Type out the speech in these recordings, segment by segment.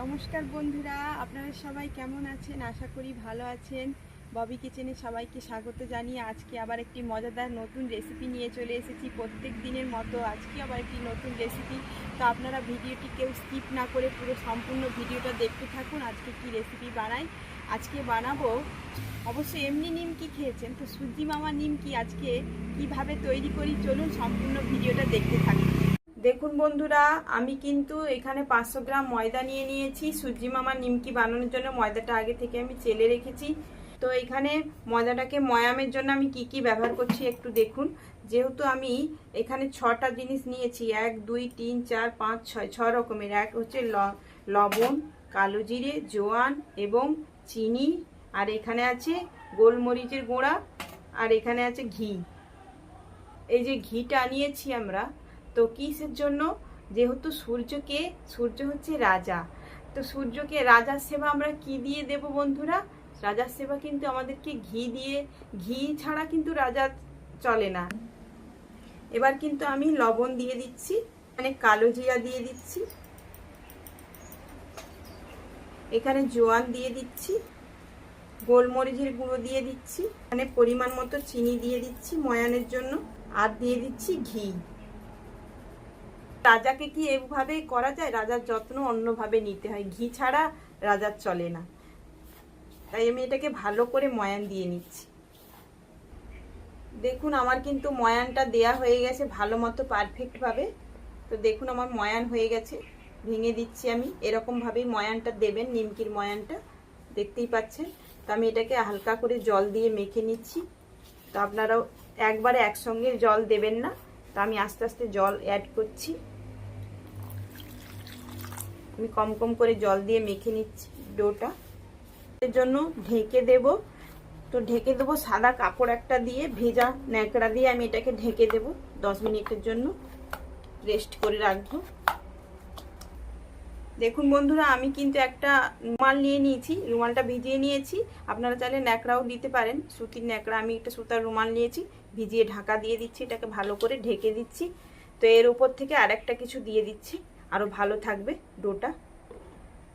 নমস্কার বন্ধুরা, আপনারা সবাই কেমন আছেন? আশা করি ভালো আছেন। ববি কিচেনে সবাইকে স্বাগত জানিয়ে আজকে আবার একটি মজাদার নতুন রেসিপি নিয়ে চলে এসেছি প্রত্যেক দিনের মতো। আজকে আবার একটি নতুন রেসিপি তো আপনারা ভিডিওটি কেউ স্কিপ না করে পুরো সম্পূর্ণ ভিডিওটা দেখতে থাকুন, আজকে কি রেসিপি বানাই। আজকে বানাবো, অবশ্যই এমনি নিমকি খেয়েছেন? তো সুজি মামা নিমকি আজকে কীভাবে তৈরি করি? চলুন সম্পূর্ণ ভিডিওটা দেখতে থাকুন। দেখুন বন্ধুরা, আমি কিন্তু এখানে পাঁচশো গ্রাম ময়দা নিয়ে নিয়েছি। সুজি মামার নিমকি বানানোর জন্য ময়দাটা আগে থেকে আমি চেলে রেখেছি। তো এখানে ময়দাটাকে ময়ামের জন্য আমি কি কি ব্যবহার করছি একটু দেখুন। যেহেতু আমি এখানে ছটা জিনিস নিয়েছি, এক, দুই, তিন, চার, পাঁচ, ছয় ছ রকমের। এক হচ্ছে লবণ, কালো জিরে, জোয়ান এবং চিনি। আর এখানে আছে গোলমরিচের গুঁড়া, আর এখানে আছে ঘি। এই যে ঘিটা নিয়েছি আমরা তো কিসের জন্য? যেহেতু সূর্যকে, সূর্য হচ্ছে রাজা। তো সূর্যকে রাজার সেবা আমরা কি দিয়ে দেব বন্ধুরা? রাজার সেবা কিন্তু আমাদেরকে ঘি দিয়ে, ঘি ছাড়া কিন্তু রাজা চলে না। এবার কিন্তু আমি লবণ দিয়ে দিচ্ছি মানে কালো জিরা দিয়ে দিচ্ছি। এখানে জোয়ান দিয়ে দিচ্ছি, গোলমরিচের গুঁড়ো দিয়ে দিচ্ছি মানে পরিমাণ মতো চিনি দিয়ে দিচ্ছি ময়ানের জন্য, আর দিয়ে দিচ্ছি ঘি। রাজাকে কি এভাবে করা যায়? রাজার যত্ন অন্যভাবে নিতে হয়। ঘি ছাড়া রাজার চলে না। তাই আমি এটাকে ভালো করে ময়ান দিয়ে নিচ্ছি। দেখুন, আমার কিন্তু ময়ানটা দেয়া হয়ে গেছে ভালো মতো পারফেক্টভাবে তো দেখুন, আমার ময়ান হয়ে গেছে। ভেঙে দিচ্ছি আমি। এরকমভাবেই ময়ানটা দেবেন, নিমকির ময়ানটা। দেখতেই পাচ্ছেন? তো আমি এটাকে হালকা করে জল দিয়ে মেখে নিচ্ছি। তো আপনারাও একবারে একসঙ্গে জল দেবেন না। তো আমি আস্তে আস্তে জল অ্যাড করছি। আমি কম কম করে জল দিয়ে মেখে নিচ্ছি ডোটা। এর জন্য ঢেকে দেব। তো ঢেকে দেবো সাদা কাপড় একটা দিয়ে, ভেজা ন্যাকড়া দিয়ে আমি এটাকে ঢেকে দেব দশ মিনিটের জন্য। রেস্ট করে রাখব। দেখুন বন্ধুরা, আমি কিন্তু একটা রুমাল নিয়ে নিয়েছি, রুমালটা ভিজিয়ে নিয়েছি। আপনারা চাইলে ন্যাকড়াও দিতে পারেন। সুতির ন্যাকড়া, আমি একটা সুতার রুমাল নিয়েছি, ভিজিয়ে ঢাকা দিয়ে দিচ্ছি, এটাকে ভালো করে ঢেকে দিচ্ছি। তো এর উপর থেকে আরেকটা কিছু দিয়ে দিচ্ছি। আরও ভালো থাকবে ডোটা।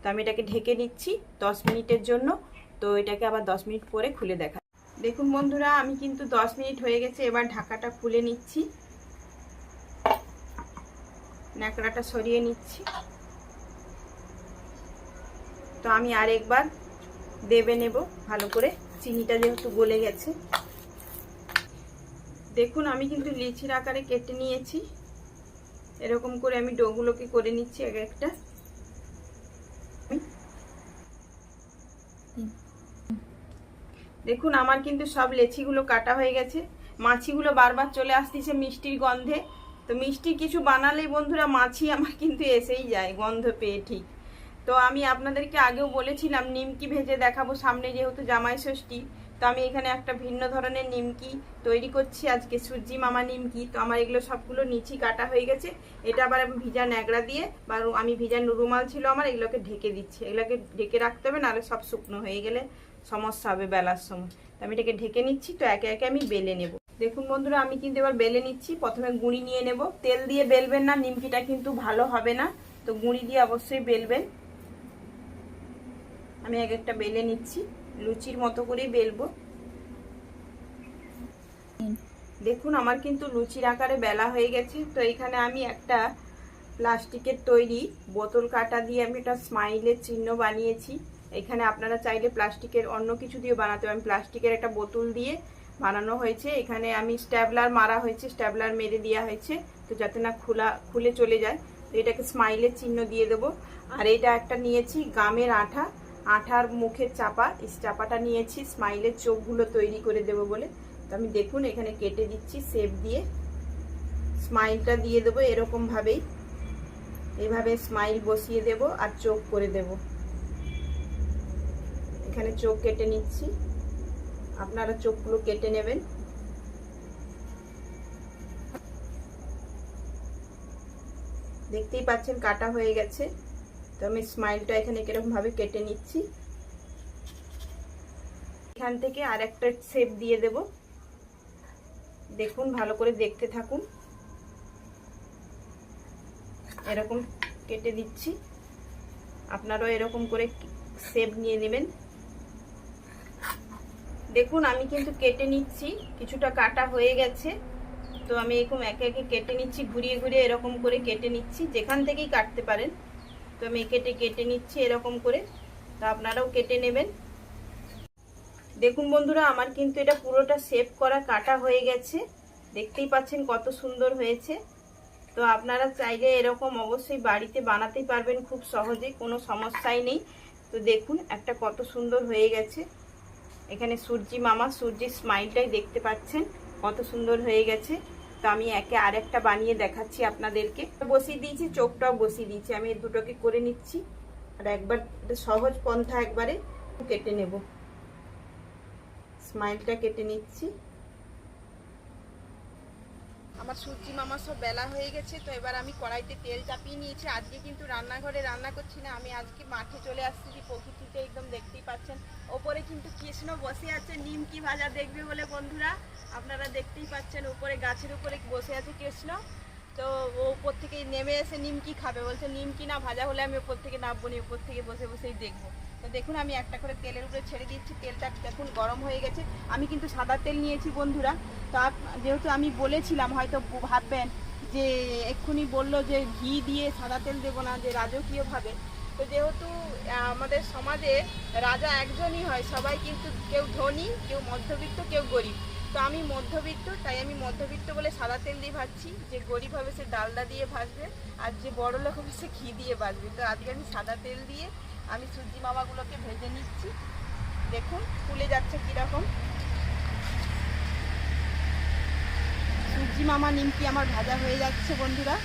তো আমি এটাকে ঢেকে নিচ্ছি দশ মিনিটের জন্য। তো এটাকে আবার দশ মিনিট পরে খুলে দেখা। দেখুন বন্ধুরা, আমি কিন্তু দশ মিনিট হয়ে গেছে, এবার ঢাকাটা খুলে নিচ্ছি। ন্যাকড়াটা সরিয়ে নিচ্ছি। তো আমি আরেকবার দেবে নেব, ভালো করে। চিনিটা যেহেতু গলে গেছে। দেখুন, আমি কিন্তু লিচির আকারে কেটে নিয়েছি। এরকম করে আমি ডোগুলোকে করে নিচ্ছি এক একটা। দেখুন, আমার কিন্তু সব লেচিগুলো কাটা হয়ে গেছে। মাছিগুলো বারবার চলে আসতেছে মিষ্টির গন্ধে। তো মিষ্টি কিছু বানালেই বন্ধুরা, মাছি আমার কিন্তু এসেই যায়, গন্ধ পেয়ে ঠিক। তো আমি আপনাদেরকে আগেও বলেছিলাম, নিমকি ভেজে দেখাবো সামনে যেহেতু জামাই ষষ্ঠী তো আমি এখানে একটা ভিন্ন ধরনের নিমকি তৈরি করছি। আজকে সুজি, মামা নিমকি। তো আমার এগুলো সবগুলো নিচি কাটা হয়ে গেছে। এটা আবার আমি ভিজা ন্যাকড়া দিয়ে বা আমি ভিজা রুমাল ছিল আমার, এগুলোকে ঢেকে দিচ্ছি। এগুলোকে ঢেকে রাখতে হবে, নাহলে সব শুকনো হয়ে গেলে সমস্যা হবে বেলার সময়। তো আমি এটাকে ঢেকে নিচ্ছি, তো একে একে আমি বেলে নেব। দেখুন বন্ধুরা, আমি কিন্তু এবার বেলে নিচ্ছি। প্রথমে গুঁড়ি নিয়ে নেব। তেল দিয়ে বেলবেন না, নিমকিটা কিন্তু ভালো হবে না। তো গুঁড়ি দিয়ে অবশ্যই বেলবেন। আমি এক একটা বেলে নিচ্ছি। লুচির মতো করেই বেলবো। দেখুন, আমার কিন্তু লুচির আকারে বেলা হয়ে গেছে। তো এখানে আমি একটা প্লাস্টিকের তৈরি বোতল কাটা দিয়ে আমি একটা স্মাইলের চিহ্ন বানিয়েছি। এখানে আপনারা চাইলে প্লাস্টিকের অন্য কিছু দিয়ে বানাতে পারেন। প্লাস্টিকের একটা বোতল দিয়ে বানানো হয়েছে। এখানে আমি স্ট্যাবলার মারা হয়েছে, স্ট্যাবলার মেরে দেওয়া হয়েছে। তো যাতে না খোলা, খুলে চলে যায়। তো এটাকে স্মাইলের চিহ্ন দিয়ে দেবো। আর এটা একটা নিয়েছি গামের আঠা। আঠার মুখের চাপা, এই চাপাটা নিয়েছি, স্মাইলের চোখগুলো তৈরি করে দেবো বলে। তো আমি দেখুন, এখানে কেটে দিচ্ছি সেপ দিয়ে। স্মাইলটা দিয়ে দেবো এরকমভাবেই। এভাবে স্মাইল বসিয়ে দেব আর চোখ করে দেব। এখানে চোখ কেটে নিচ্ছি। আপনারা চোখগুলো কেটে নেবেন। দেখতেই পাচ্ছেন, কাটা হয়ে গেছে। তো আমি স্মাইলটা এখানে কীরকম ভাবে কেটে নিচ্ছি। এখান থেকে আর একটা শেপ দিয়ে দেব। দেখুন, ভালো করে দেখতে থাকুন। এরকম কেটে দিচ্ছি। আপনারাও এরকম করে শেপ নিয়ে নেবেন। দেখুন, আমি কিন্তু কেটে নিচ্ছি। কিছুটা কাটা হয়ে গেছে। তো আমি এরকম একে একে কেটে নিচ্ছি, ঘুরিয়ে ঘুরিয়ে এরকম করে কেটে নিচ্ছি। যেখান থেকেই কাটতে পারেন। তো আমি কেটে কেটে নিচ্ছি এরকম করে। তো আপনারাও কেটে নেবেন। দেখুন বন্ধুরা, আমার কিন্তু এটা পুরোটা সেভ করা, কাটা হয়ে গেছে। দেখতেই পাচ্ছেন কত সুন্দর হয়েছে। তো আপনারা চাইলে এরকম অবশ্যই বাড়িতে বানাতেই পারবেন খুব সহজে, কোনো সমস্যাই নেই। তো দেখুন, একটা কত সুন্দর হয়ে গেছে। এখানে সূর্যি মামা, সূর্যির স্মাইলটাই দেখতে পাচ্ছেন, কত সুন্দর হয়ে গেছে। তো আমি একে আরেকটা বানিয়ে দেখাচ্ছি আপনাদেরকে। বসিয়ে দিয়েছি, চোখটাও বসিয়ে দিয়েছি। আমি দুটোকে করে নিচ্ছি। আর একবার সহজ পন্থা একবারে কেটে নেব। স্মাইলটা কেটে নিচ্ছি। আমার সূর্যি মামা সব বেলা হয়ে গেছে, তো এবার আমি কড়াইতে তেল চাপিয়ে নিয়েছি। আজকে কিন্তু রান্নাঘরে রান্না করছি না, আমি আজকে মাঠে চলে আসছি প্রকৃতিতে একদম দেখতেই পাচ্ছেন। ওপরে কিন্তু কৃষ্ণ বসে আছে, নিমকি ভাজা দেখবে বলে বন্ধুরা, আপনারা দেখতেই পাচ্ছেন উপরে, গাছের উপরে বসে আছে কৃষ্ণ। তো ও উপর থেকে নেমে এসে নিমকি খাবে, বলছে, নিমকি না ভাজা হলে আমি উপর থেকে নামবো নি, উপর থেকে বসে বসেই দেখব। তো দেখুন, আমি একটা করে তেলের উপরে ছেড়ে দিচ্ছি। তেলটা দেখুন গরম হয়ে গেছে। আমি কিন্তু সাদা তেল নিয়েছি বন্ধুরা। তো যেহেতু আমি বলেছিলাম, হয়তো ভাববেন যে এক্ষুনি বলল যে ঘি দিয়ে সাদা তেল দেবো না, যে রাজকীয়ভাবে। তো যেহেতু আমাদের সমাজে রাজা একজনই হয়, সবাই কিন্তু কেউ ধনী, কেউ মধ্যবিত্ত, কেউ গরিব। তো আমি মধ্যবিত্ত, তাই আমি মধ্যবিত্ত বলে সাদা তেল দিয়ে ভাজছি। যে গরিব হবে সে ডালডা দিয়ে ভাজবে, আর যে বড় লোক হবে সে ঘি দিয়ে ভাজবে। তো আজকে আমি সাদা তেল দিয়ে আমি সুজি মামাগুলোকে ভেজে নিচ্ছি। দেখুন, ফুলে যাচ্ছে কীরকম। সুজি মামা নিমকি আমার ভাজা হয়ে যাচ্ছে, বন্ধুরা।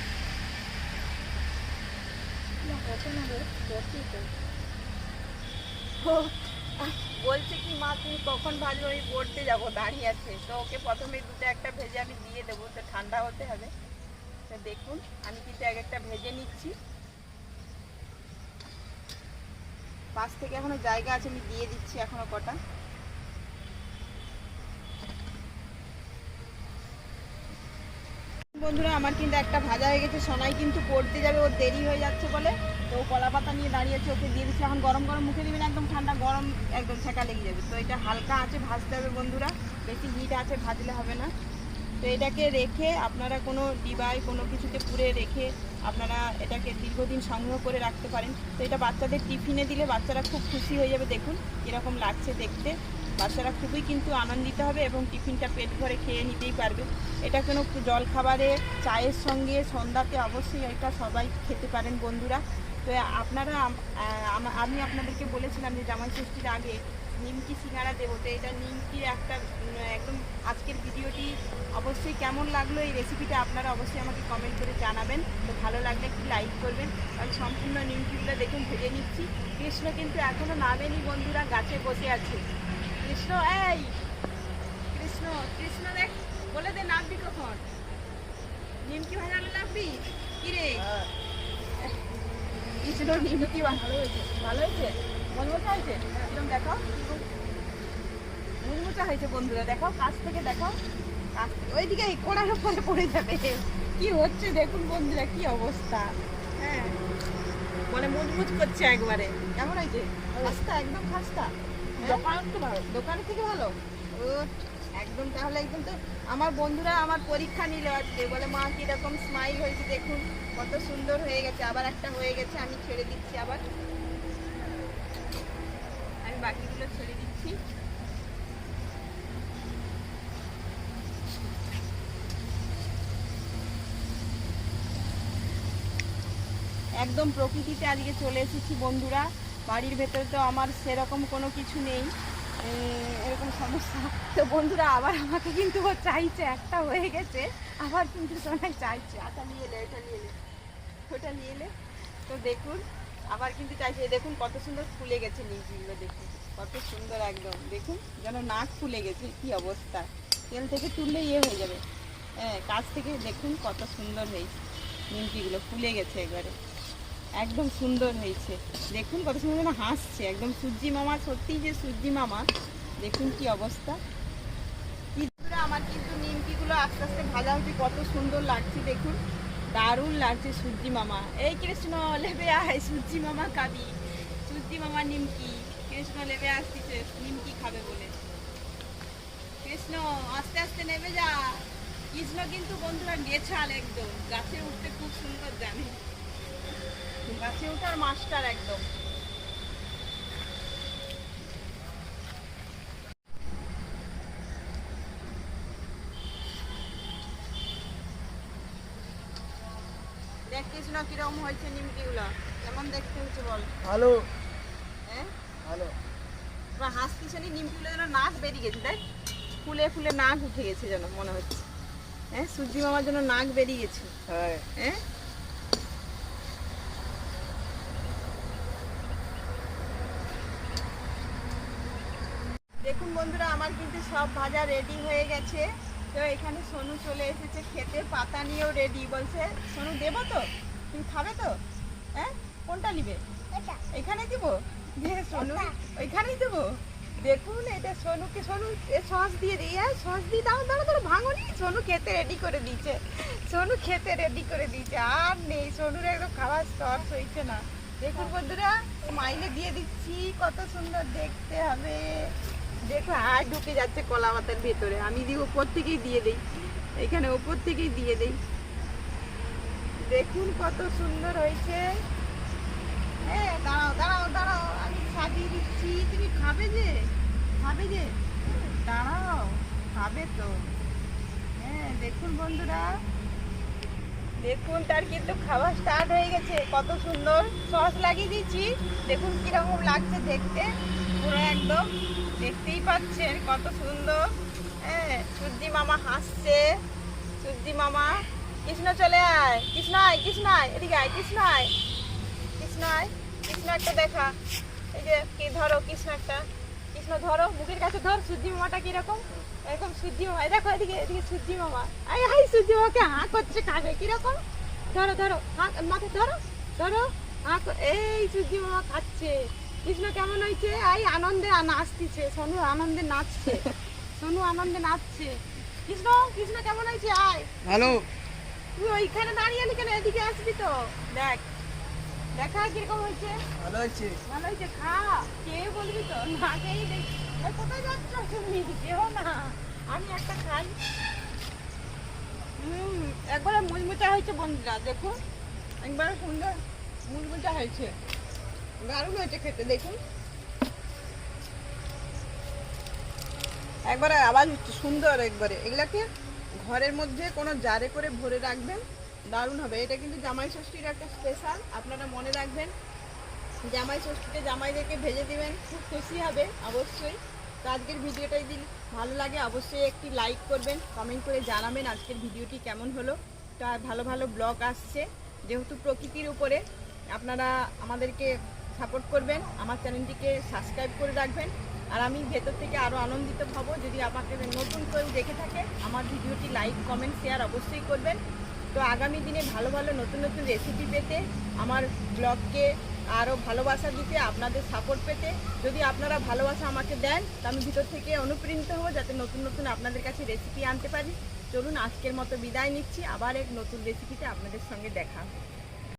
বলছে কি, মা, তুমি কখন ভাজবে আমি পড়তে যাব? দাঁড়িয়ে আছে। তো ওকে প্রথমে দুটো একটা ভেজে আমি দিয়ে দেবো, তো ঠান্ডা হতে হবে। তো দেখুন, আমি কিন্তু এক একটা ভেজে নিচ্ছি। পাশ থেকে এখনও জায়গা আছে, আমি দিয়ে দিচ্ছি এখনও কটা। বন্ধুরা, আমার কিন্তু একটা ভাজা হয়ে গেছে, সোনাই কিন্তু পড়তে যাবে ওর দেরি হয়ে যাচ্ছে বলে। তো কলা পাতা নিয়ে দাঁড়িয়েছে ওকে দিয়ে দিচ্ছি। এখন গরম গরম মুখে দিবেন, একদম ঠান্ডা গরম, একদম ছেঁকা লেগে যাবে। তো এটা হালকা আছে, ভাজতে হবে বন্ধুরা। বেশি হিট আছে, ভাজলে হবে না। তো এটাকে রেখে আপনারা কোনো ডিবায় কোনো কিছুতে পুরে রেখে আপনারা এটাকে দীর্ঘদিন সংগ্রহ করে রাখতে পারেন। তো এটা বাচ্চাদের টিফিনে দিলে বাচ্চারা খুব খুশি হয়ে যাবে। দেখুন, কীরকম লাগছে দেখতে। বাচ্চারা খুবই কিন্তু আনন্দিত হবে এবং টিফিনটা পেট ভরে খেয়ে নিতেই পারবে। এটা কোনো জল খাবারে চায়ের সঙ্গে, সন্ধ্যাতে অবশ্যই এটা সবাই খেতে পারেন বন্ধুরা। তো আপনারা, আমি আপনাদেরকে বলেছিলাম যে জামাই ষষ্ঠীর আগে নিমকি সিঙ্গারা দেবো। তো এটা নিমকির একটা একদম আজকের ভিডিওটি অবশ্যই কেমন লাগল এই রেসিপিটা আপনারা অবশ্যই আমাকে কমেন্ট করে জানাবেন। তো ভালো লাগলে একটু লাইক করবেন। আমি সম্পূর্ণ নিমকিগুলো দেখুন ভেজে নিচ্ছি। কৃষ্ণ কিন্তু এখনও নামেনি বন্ধুরা, গাছে বসে আছে। কৃষ্ণ, এই! কৃষ্ণ কৃষ্ণ দেখ, বলে দে নামবি কখন? নিমকি ভাজালে নামবি? কিরে? কৃষ্ণ, নিমকি ভালো হয়েছে। ভালো হয়েছে? মজমজা হয়েছে? একদম দেখাও। মুচমুচা হয়েছে বন্ধুরা দেখো কাছ থেকে থেকে ওইদিকে কোড়ার উপরে পড়ে যাবে। কি হচ্ছে দেখুন বন্ধুরা কি অবস্থা? হ্যাঁ। মানে মুচমুচ করছে একবারে। কেমন হয়েছে? খাস্তা একদম খাস্তা দোকান তো ভালো। দোকানের থেকে ভালো? ও একদম তাহলে একদম তো আমার বন্ধুরা আমার পরীক্ষা নিল আজকে। বলে মা কীরকম স্মাইল হয়েছে দেখুন। কত সুন্দর হয়ে গেছে। আবার একটা হয়ে গেছে আমি ছেড়ে দিচ্ছি আবার। আমি বাকিগুলো ছেড়ে দিচ্ছি। একদম প্রকৃতিতে আজকে চলে এসেছি বন্ধুরা। বাড়ির ভেতরে তো আমার সেরকম কোনো কিছু নেই। এরকম সমস্যা। তো বন্ধুরা, আবার আমাকে কিন্তু ও চাইছে, একটা হয়ে গেছে। আবার কিন্তু সোনাই চাইছে। আটা নিয়ে এলে এটা নিয়ে এলে ওটা নিয়ে এলে তো দেখুন, আবার কিন্তু চাইছে। দেখুন, কত সুন্দর ফুলে গেছে নিমকিগুলো দেখুন। কত সুন্দর একদম। দেখুন, যেন নাক ফুলে গেছে, কি অবস্থা। তেল থেকে তুললে ইয়ে হয়ে যাবে। হ্যাঁ কাছ থেকে দেখুন কত সুন্দর হয়েছে। নিমকিগুলো ফুলে গেছে একবারে। একদম সুন্দর হয়েছে। দেখুন কত সুন্দর যেন হাসছে, একদম সূর্যি মামা, সত্যিই যে সূর্যি মামা। দেখুন কি অবস্থা। আমার কিন্তু নিমকিগুলো আস্তে আস্তে ভাজা হচ্ছে কত সুন্দর লাগছে, দেখুন। দারুণ লাগছে সূর্যি মামা। এই কৃষ্ণ, লেবে আয় সূর্যি মামা খাবি। সূর্যি মামা নিমকি। কৃষ্ণ, লেবে আসতেছে, নিমকি খাবে বলে। কৃষ্ণ, আস্তে আস্তে নেমে যা। কৃষ্ণ কিন্তু বন্ধুরা গেছাল একদম। গাছে উঠতে খুব সুন্দর জানে। গাছে ওঠার মাস্টার একদম। দেখ কৃষ্ণ কীরকম হয়েছে নিমকিগুলো। কেমন দেখতে হচ্ছে বল। ভালো। হ্যাঁ? ভালো। বা হাসতিছে নি নিমকিগুলো যেন নাক বেরিয়ে গেছে দেখ। ফুলে ফুলে নাক উঠে গেছে যেন মনে হচ্ছে। হ্যাঁ সূর্যি মামার জন্য নাক বেরিয়ে গেছে। হ্যাঁ। হ্যাঁ দেখুন বন্ধুরা আমার কিন্তু সব ভাজা রেডি হয়ে গেছে। তো এখানে সোনু চলে এসেছে খেতে পাতা নিয়েও রেডি বলছে। সোনু দেবো তো? তুমি খাবে তো? হ্যাঁ? কোনটা নিবে? এখানে দিব? দিয়ে সোনু ওইখানেই দেবো? দেখুন এটা সোনুকে সোনু এ সস দিয়ে দিই হ্যাঁ সস দিয়ে দাও দাঁড়া দাঁড়া ভাঙনি। সোনু খেতে রেডি করে দিয়েছে। সোনু খেতে রেডি করে দিয়েছে। আর নেই সোনুর একদম খাবার স্তর হয়েছে না। দেখুন বন্ধুরা মাইনে দিয়ে দিচ্ছি কত সুন্দর দেখতে হবে। দেখো, আর ঢুকে যাচ্ছে কলা পাতার ভেতরে। আমি দিই উপর থেকেই দিয়ে দিই। এখানে উপর থেকেই দিয়ে দিই। দেখুন কত সুন্দর হয়েছে। হ্যাঁ দাঁড়াও দাঁড়াও দাঁড়াও, আমি সাজিয়ে দিচ্ছি। তুমি খাবে যে? খাবে যে? দাঁড়াও, খাবে তো। হ্যাঁ দেখুন বন্ধুরা। দেখুন, তার কিন্তু খাওয়া স্টার্ট হয়ে গেছে। কত সুন্দর সস লাগিয়ে দিয়েছি। দেখুন কীরকম লাগছে দেখতে। পুরো একদম দেখতেই পাচ্ছেন কত সুন্দর। হ্যাঁ সূর্যি মামা হাসছে। সূর্যি মামা, কৃষ্ণ চলে আয়। কৃষ্ণ আয় কৃষ্ণ আয়, এদিকে আয়, কৃষ্ণ আয়। কৃষ্ণ আয়, কৃষ্ণ একটা দেখা। এই যে, কি ধরো, কৃষ্ণ একটা। কৃষ্ণ ধরো, মুখের কাছে ধর সূর্যি মামাটা কীরকম? এরকম সূর্যি মামা। দেখো, এদিকে এদিকে সূর্যি মামা। আই হাই সূর্যি মামাকে হাঁ করছে খাবে কীরকম? ধরো ধরো, হাঁ মাথা ধরো ধরো, হাঁ এই সূর্যি মামা খাচ্ছে। কৃষ্ণ কেমন হয়েছে? এই আনন্দে নাচতেছে সোনু আনন্দে নাচছে সোনু আনন্দে নাচছে। কৃষ্ণ কৃষ্ণ কেমন হয়েছে? আয়। ভালো। তুই ওইখানে দাঁড়িয়ে আলি কেন? এদিকে আসবি তো। দেখ। দেখা কীরকম হয়েছে? ভালো হয়েছে। ভালো হয়েছে? খা। কে বলবি তো? না খেয়েই দেখ কোথায় যাচ্ছ তুমি? কেউ না। আমি একটা খাই। হুম একবারে মুচমুচা হয়েছে বন্ধুরা দেখুন। একবারে সুন্দর মুচমুচা হয়েছে। দারুণ হয়েছে খেতে, দেখুন। একবারে হচ্ছে সুন্দর একবারে। এগুলাকে ঘরের মধ্যে কোনো জারে করে ভরে রাখবেন, দারুণ হবে। এটা কিন্তু জামাই ষষ্ঠীর একটা স্পেশাল আপনারা মনে রাখবেন, জামাই ষষ্ঠীতে জামাইদেরকে ভেজে দিবেন, খুব খুশি হবে অবশ্যই। তো আজকের ভিডিওটাই যদি ভালো লাগে, অবশ্যই একটি লাইক করবেন কমেন্ট করে জানাবেন আজকের ভিডিওটি কেমন হলো। তা ভালো ভালো ব্লগ আসছে, যেহেতু প্রকৃতির উপরে আপনারা আমাদেরকে সাপোর্ট করবেন, আমার চ্যানেলটিকে সাবস্ক্রাইব করে রাখবেন। আর আমি ভেতর থেকে আরও আনন্দিত হব যদি আমাকে নতুন কেউ দেখে থাকে, আমার ভিডিওটি লাইক, কমেন্ট, শেয়ার অবশ্যই করবেন। তো আগামী দিনে ভালো ভালো নতুন নতুন রেসিপি পেতে, আমার ব্লগকে আরও ভালোবাসা দিতে, আপনাদের সাপোর্ট পেতে, যদি আপনারা ভালোবাসা আমাকে দেন, তো আমি ভিতর থেকে অনুপ্রাণিত হব যাতে নতুন নতুন আপনাদের কাছে রেসিপি আনতে পারি। চলুন আজকের মতো বিদায় নিচ্ছি, আবার এক নতুন রেসিপিতে আপনাদের সঙ্গে দেখা হবে।